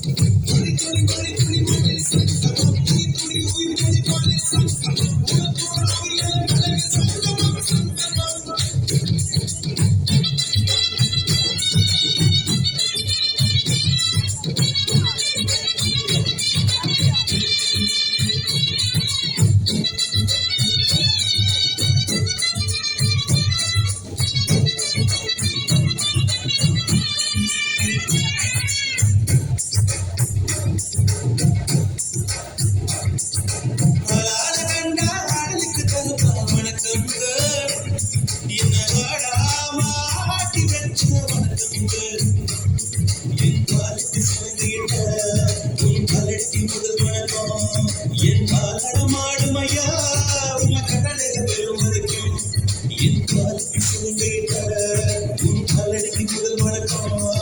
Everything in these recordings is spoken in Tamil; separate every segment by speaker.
Speaker 1: どれどれどれ? என் காலடமாடும் ஐயா உன் கடலை பெரும் வரைக்கும் என் காலுக்கு உன் முதல் வணக்கம்.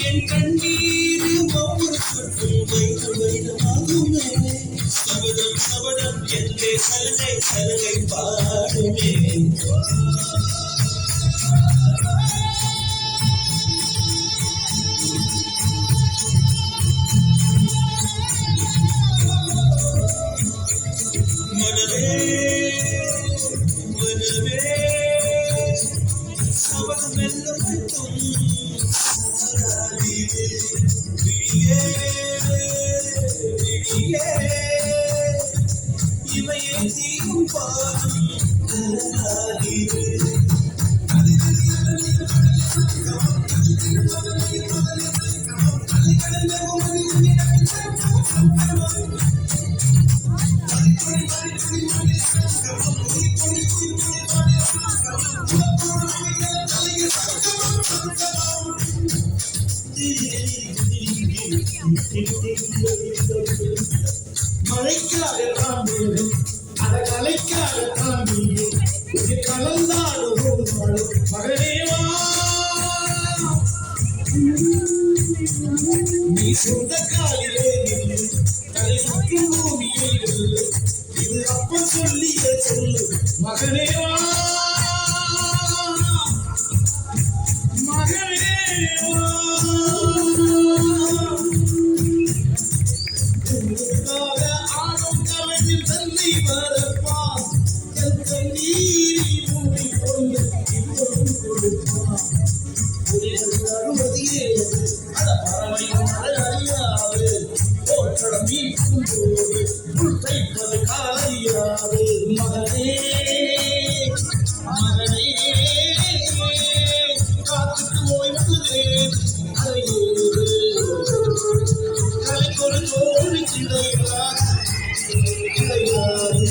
Speaker 1: என் கண்ணீர் ஒவ்வொரு சொற்கும் வைர வைரமாகுமே சபதம் சபதம் என்றே சலகை சலகை பாடுமே Yeah. மனமே சபதம் மெல்ல
Speaker 2: இது மகனேவா நீ சொந்த காலிலே தலை இது அப்ப சொல்லிய சொல்லு மகனேவா தன்னை மகனே மகனே காத்துக்கு ஓய்வுதே அறையேறு கலைக்கொரு தோழி கிடையாது கிடையாது